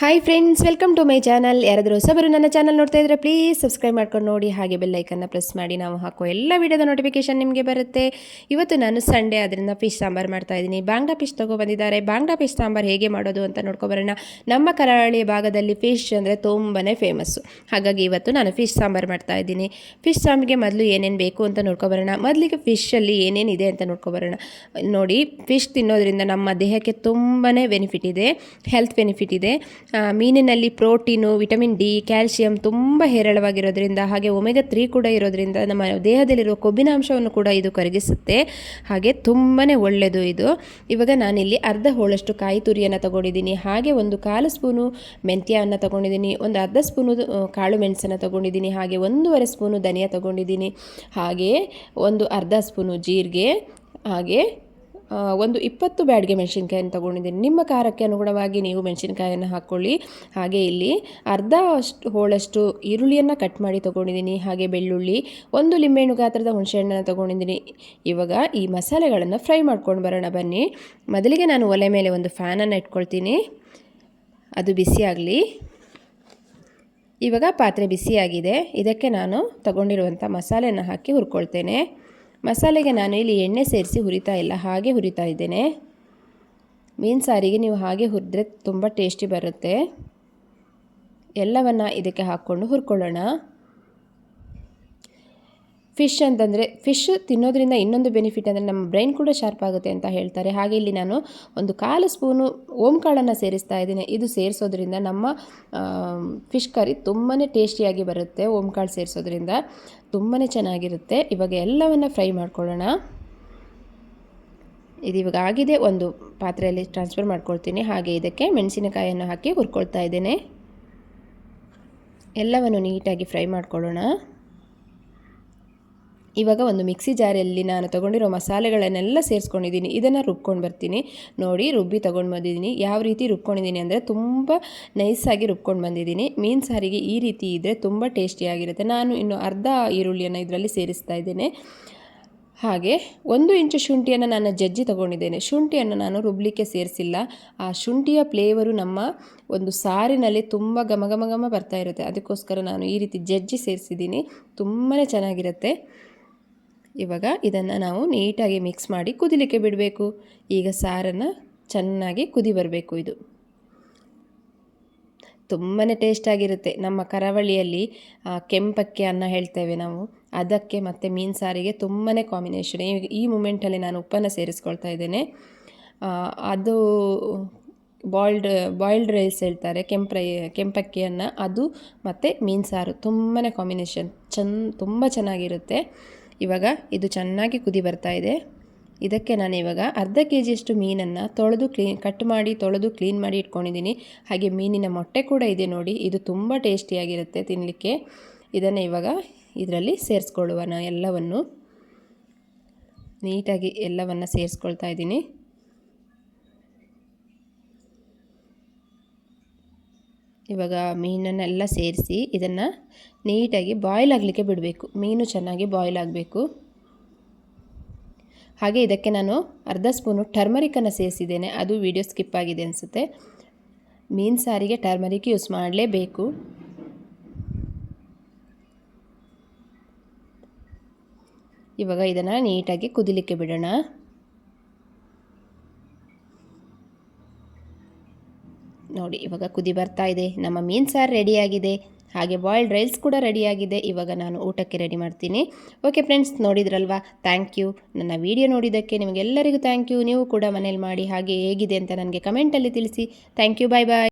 Hi friends welcome to my channel ಯಾರಾದರೂ ಹೊಸಬರು ನನ್ನ ಚಾನಲ್ ನೋಡ್ತಾ ಇದ್ರೆ ಪ್ಲೀಸ್ ಸಬ್ಸ್ಕ್ರೈಬ್ ಮಾಡ್ಕೊಂಡು ನೋಡಿ, ಹಾಗೆ ಬೆಲ್ಲೈಕನ್ನು ಪ್ರೆಸ್ ಮಾಡಿ. ನಾವು ಹಾಕೋ ಎಲ್ಲ ವಿಡಿಯೋದ ನೋಟಿಫಿಕೇಷನ್ ನಿಮಗೆ ಬರುತ್ತೆ. ಇವತ್ತು ನಾನು ಸಂಡೇ ಅದರಿಂದ ಫಿಶ್ ಸಾಂಬಾರು ಮಾಡ್ತಾ ಇದ್ದೀನಿ. ಬಾಂಗ್ಡಾ ಫಿಶ್ ತೊಗೊಬಂದಿದ್ದಾರೆ ಬಾಂಗ್ಡಾ ಫಿಶ್ ಸಾಂಬಾರು ಹೇಗೆ ಮಾಡೋದು ಅಂತ ನೋಡ್ಕೊಬರೋಣ ನಮ್ಮ ಕರಾವಳಿ ಭಾಗದಲ್ಲಿ ಫಿಶ್ ಅಂದರೆ ತುಂಬಾ ಫೇಮಸ್ಸು ಹಾಗಾಗಿ ಇವತ್ತು ನಾನು ಫಿಶ್ ಸಾಂಬಾರು ಮಾಡ್ತಾ ಇದ್ದೀನಿ. ಫಿಶ್ ಸಾಂಬಾರಿಗೆ ಮೊದಲು ಏನೇನು ಬೇಕು ಅಂತ ನೋಡ್ಕೊಬರೋಣ ಮೊದಲಿಗೆ ಫಿಶಲ್ಲಿ ಏನೇನಿದೆ ಅಂತ ನೋಡ್ಕೊಬರೋಣ ನೋಡಿ ಫಿಶ್ ತಿನ್ನೋದ್ರಿಂದ ನಮ್ಮ ದೇಹಕ್ಕೆ ತುಂಬಾ ಬೆನಿಫಿಟ್ ಇದೆ ಹೆಲ್ತ್ ಬೆನಿಫಿಟ್ ಇದೆ. ಮೀನಿನಲ್ಲಿ ಪ್ರೋಟೀನು, ವಿಟಮಿನ್ ಡಿ, ಕ್ಯಾಲ್ಸಿಯಂ ತುಂಬ ಹೇರಳವಾಗಿರೋದ್ರಿಂದ, ಹಾಗೆ ಒಮೆಗಾ ತ್ರೀ ಕೂಡ ಇರೋದ್ರಿಂದ ನಮ್ಮ ದೇಹದಲ್ಲಿರುವ ಕೊಬ್ಬಿನಾಂಶವನ್ನು ಕೂಡ ಇದು ಕರಗಿಸುತ್ತೆ. ಹಾಗೆ ತುಂಬಾ ಒಳ್ಳೆಯದು ಇದು. ಇವಾಗ ನಾನಿಲ್ಲಿ ಅರ್ಧ ಹೋಳಷ್ಟು ಕಾಯಿ ತುರಿಯನ್ನು ತಗೊಂಡಿದ್ದೀನಿ. ಹಾಗೆ ಒಂದು ಕಾಲು ಸ್ಪೂನು ಮೆಂತ್ಯವನ್ನು ತಗೊಂಡಿದ್ದೀನಿ. ಒಂದು ಅರ್ಧ ಸ್ಪೂನು ಕಾಳು ಮೆಣಸನ್ನು ತಗೊಂಡಿದ್ದೀನಿ. ಹಾಗೆ ಒಂದೂವರೆ ಸ್ಪೂನು ಧನಿಯಾ ತಗೊಂಡಿದ್ದೀನಿ. ಹಾಗೆ ಒಂದು ಅರ್ಧ ಸ್ಪೂನು ಜೀರಿಗೆ. ಹಾಗೆ ಒಂದು ಇಪ್ಪತ್ತು ಬ್ಯಾಡ್ಗೆ ಮೆಣಸಿನ್ಕಾಯನ್ನು ತೊಗೊಂಡಿದ್ದೀನಿ. ನಿಮ್ಮ ಖಾರಕ್ಕೆ ಅನುಗುಣವಾಗಿ ನೀವು ಮೆಣಸಿನ್ಕಾಯನ್ನು ಹಾಕ್ಕೊಳ್ಳಿ ಹಾಗೆ ಇಲ್ಲಿ ಅರ್ಧ ಅಷ್ಟು ಹೋಳಷ್ಟು ಈರುಳ್ಳಿಯನ್ನು ಕಟ್ ಮಾಡಿ ತೊಗೊಂಡಿದ್ದೀನಿ. ಹಾಗೆ ಬೆಳ್ಳುಳ್ಳಿ, ಒಂದು ಲಿಂಬೆಹಣ್ಣು ಗಾತ್ರದ ಹುಣಸೆಹಣ್ಣನ್ನು ತೊಗೊಂಡಿದ್ದೀನಿ. ಇವಾಗ ಈ ಮಸಾಲೆಗಳನ್ನು ಫ್ರೈ ಮಾಡ್ಕೊಂಡು ಬರೋಣ. ಬನ್ನಿ. ಮೊದಲಿಗೆ ನಾನು ಒಲೆ ಮೇಲೆ ಒಂದು ಫ್ಯಾನನ್ನು ಇಟ್ಕೊಳ್ತೀನಿ. ಅದು ಬಿಸಿಯಾಗಲಿ ಇವಾಗ ಪಾತ್ರೆ ಬಿಸಿಯಾಗಿದೆ ಇದಕ್ಕೆ ನಾನು ತಗೊಂಡಿರುವಂಥ ಮಸಾಲೆಯನ್ನು ಹಾಕಿ ಹುರ್ಕೊಳ್ತೇನೆ. ಮಸಾಲೆಗೆ ನಾನು ಇಲ್ಲಿ ಎಣ್ಣೆ ಸೇರಿಸಿ ಹುರಿತಾ ಇಲ್ಲ, ಹಾಗೆ ಹುರಿತಾ ಇದ್ದೇನೆ. ಮೀನು ಸಾರಿಗೆ ನೀವು ಹಾಗೆ ಹುರಿದ್ರೆ ತುಂಬ ಟೇಸ್ಟಿ ಬರುತ್ತೆ. ಎಲ್ಲವನ್ನು ಇದಕ್ಕೆ ಹಾಕ್ಕೊಂಡು ಹುರ್ಕೊಳ್ಳೋಣ. ಫಿಶ್ ಅಂತಂದರೆ ಫಿಶ್ ತಿನ್ನೋದ್ರಿಂದ ಇನ್ನೊಂದು ಬೆನಿಫಿಟ್ ಅಂದರೆ ನಮ್ಮ ಬ್ರೈನ್ ಕೂಡ ಶಾರ್ಪ್ ಆಗುತ್ತೆ ಅಂತ ಹೇಳ್ತಾರೆ. ಹಾಗೆ ಇಲ್ಲಿ ನಾನು ಒಂದು ಕಾಲು ಸ್ಪೂನು ಓಂಕಾಳನ್ನು ಸೇರಿಸ್ತಾ ಇದ್ದೀನಿ. ಇದು ಸೇರಿಸೋದ್ರಿಂದ ನಮ್ಮ ಫಿಶ್ ಕರಿ ತುಂಬಾ ಟೇಸ್ಟಿಯಾಗಿ ಬರುತ್ತೆ ಓಂಕಾಳು ಸೇರಿಸೋದ್ರಿಂದ. ತುಂಬಾ ಚೆನ್ನಾಗಿರುತ್ತೆ. ಇವಾಗ ಎಲ್ಲವನ್ನು ಫ್ರೈ ಮಾಡ್ಕೊಳ್ಳೋಣ. ಇದು ಇವಾಗ ಆಗಿದೆ. ಒಂದು ಪಾತ್ರೆಯಲ್ಲಿ ಟ್ರಾನ್ಸ್ಫರ್ ಮಾಡ್ಕೊಳ್ತೀನಿ. ಹಾಗೆ ಇದಕ್ಕೆ ಮೆಣಸಿನಕಾಯಿಯನ್ನು ಹಾಕಿ ಹುರ್ಕೊಳ್ತಾ ಇದ್ದೇನೆ. ಎಲ್ಲವನ್ನು ನೀಟಾಗಿ ಫ್ರೈ ಮಾಡ್ಕೊಳ್ಳೋಣ. ಇವಾಗ ಒಂದು ಮಿಕ್ಸಿ ಜಾರಲ್ಲಿ ನಾನು ತೊಗೊಂಡಿರೋ ಮಸಾಲೆಗಳನ್ನೆಲ್ಲ ಸೇರಿಸ್ಕೊಂಡಿದ್ದೀನಿ. ಇದನ್ನು ರುಬ್ಕೊಂಡು ಬರ್ತೀನಿ. ನೋಡಿ, ರುಬ್ಬಿ ತೊಗೊಂಡು ಬಂದಿದ್ದೀನಿ. ಯಾವ ರೀತಿ ರುಬ್ಕೊಂಡಿದ್ದೀನಿ ಅಂದರೆ ತುಂಬ ನೈಸಾಗಿ ರುಬ್ಕೊಂಡು ಬಂದಿದ್ದೀನಿ. ಮೀನು ಸಾರಿಗೆ ಈ ರೀತಿ ಇದ್ದರೆ ತುಂಬ ಟೇಸ್ಟಿಯಾಗಿರುತ್ತೆ ನಾನು ಇನ್ನು ಅರ್ಧ ಈರುಳ್ಳಿಯನ್ನು ಇದರಲ್ಲಿ ಸೇರಿಸ್ತಾ ಇದ್ದೇನೆ. ಹಾಗೆ ಒಂದು ಇಂಚು ಶುಂಠಿಯನ್ನು ನಾನು ಜಜ್ಜಿ ತಗೊಂಡಿದ್ದೇನೆ. ಶುಂಠಿಯನ್ನು ನಾನು ರುಬ್ಲಿಕ್ಕೆ ಸೇರಿಸಿಲ್ಲ. ಆ ಶುಂಠಿಯ ಫ್ಲೇವರು ನಮ್ಮ ಒಂದು ಸಾರಿನಲ್ಲಿ ತುಂಬ ಘಮ ಘಮ ಘಮ ಬರ್ತಾ ಇರುತ್ತೆ. ಅದಕ್ಕೋಸ್ಕರ ನಾನು ಈ ರೀತಿ ಜಜ್ಜಿ ಸೇರಿಸಿದ್ದೀನಿ. ತುಂಬಾ ಚೆನ್ನಾಗಿರುತ್ತೆ. ಇವಾಗ ಇದನ್ನು ನಾವು ನೀಟಾಗಿ ಮಿಕ್ಸ್ ಮಾಡಿ ಕುದಿಲಿಕ್ಕೆ ಬಿಡಬೇಕು. ಈಗ ಸಾರನ್ನು ಚೆನ್ನಾಗಿ ಕುದಿ ಬರಬೇಕು ಇದು. ತುಂಬಾ ಟೇಸ್ಟಾಗಿರುತ್ತೆ ನಮ್ಮ ಕರಾವಳಿಯಲ್ಲಿ ಕೆಂಪಕ್ಕಿ ಅನ್ನ ಹೇಳ್ತೇವೆ ನಾವು. ಅದಕ್ಕೆ ಮತ್ತು ಮೀನು ಸಾರಿಗೆ ತುಂಬಾ ಕಾಂಬಿನೇಷನ್ ಈ ಮೂಮೆಂಟಲ್ಲಿ ನಾನು ಉಪ್ಪನ್ನು ಸೇರಿಸ್ಕೊಳ್ತಾ ಇದ್ದೇನೆ. ಅದು ಬಾಯ್ಲ್ಡ್ ಬಾಯ್ಲ್ಡ್ ರೈಸ್ ಹೇಳ್ತಾರೆ. ಕೆಂಪು ರೈ ಕೆಂಪಕ್ಕಿಯನ್ನು ಅದು ಮತ್ತು ಮೀನು ಸಾರು. ತುಂಬಾ ಕಾಂಬಿನೇಷನ್ ಚೆನ್ನ ತುಂಬ ಚೆನ್ನಾಗಿರುತ್ತೆ. ಇವಾಗ ಇದು ಚೆನ್ನಾಗಿ ಕುದಿ ಬರ್ತಾ ಇದೆ. ಇದಕ್ಕೆ ನಾನು ಇವಾಗ ಅರ್ಧ ಕೆ ಜಿಯಷ್ಟು ಮೀನನ್ನು ತೊಳೆದು ಕ್ಲೀನ್ ಕಟ್ ಮಾಡಿ ತೊಳೆದು ಕ್ಲೀನ್ ಮಾಡಿ ಇಟ್ಕೊಂಡಿದ್ದೀನಿ. ಹಾಗೆ ಮೀನಿನ ಮೊಟ್ಟೆ ಕೂಡ ಇದೆ ನೋಡಿ, ಇದು ತುಂಬ ಟೇಸ್ಟಿಯಾಗಿರುತ್ತೆ ತಿನ್ನಲಿಕ್ಕೆ ಇದನ್ನು ಇವಾಗ ಇದರಲ್ಲಿ ಸೇರಿಸ್ಕೊಳ್ಳುವನ ಎಲ್ಲವನ್ನು. ನೀಟಾಗಿ ಎಲ್ಲವನ್ನು ಸೇರಿಸ್ಕೊಳ್ತಾ ಇದ್ದೀನಿ. ಇವಾಗ ಮೀನನ್ನೆಲ್ಲ ಸೇರಿಸಿ ಇದನ್ನು ನೀಟಾಗಿ ಬಾಯ್ಲ್ ಆಗಲಿಕ್ಕೆ ಬಿಡಬೇಕು. ಮೀನು ಚೆನ್ನಾಗಿ ಬಾಯ್ಲ್ ಆಗಬೇಕು. ಹಾಗೆ ಇದಕ್ಕೆ ನಾನು ಅರ್ಧ ಸ್ಪೂನು ಟರ್ಮರಿಕನ್ನು ಸೇರಿಸಿದ್ದೇನೆ. ಅದು ವಿಡಿಯೋ ಸ್ಕಿಪ್ ಆಗಿದೆ ಅನಿಸುತ್ತೆ. ಮೀನು ಸಾರಿಗೆ ಟರ್ಮರಿಕ್ ಯೂಸ್ ಮಾಡಲೇಬೇಕು. ಇವಾಗ ಇದನ್ನು ನೀಟಾಗಿ ಕುದಿಲಿಕ್ಕೆ ಬಿಡೋಣ. ನೋಡಿ, ಇವಾಗ ಕುದಿ ಬರ್ತಾ ಇದೆ. ನಮ್ಮ ಮೀನು ಸಾರು ರೆಡಿಯಾಗಿದೆ. ಹಾಗೆ ಬಾಯ್ಲ್ಡ್ ರೈಸ್ ಕೂಡ ರೆಡಿಯಾಗಿದೆ. ಇವಾಗ ನಾನು ಊಟಕ್ಕೆ ರೆಡಿ ಮಾಡ್ತೀನಿ. ಓಕೆ ಫ್ರೆಂಡ್ಸ್ ನೋಡಿದ್ರಲ್ವಾ? ಥ್ಯಾಂಕ್ ಯು ನನ್ನ ವಿಡಿಯೋ ನೋಡಿದ್ದಕ್ಕೆ ನಿಮಗೆಲ್ಲರಿಗೂ ಥ್ಯಾಂಕ್ ಯು ನೀವು ಕೂಡ ಮನೇಲಿ ಮಾಡಿ ಹಾಗೆ ಹೇಗಿದೆ ಅಂತ ನನಗೆ ಕಮೆಂಟಲ್ಲಿ ತಿಳಿಸಿ. Thank you bye bye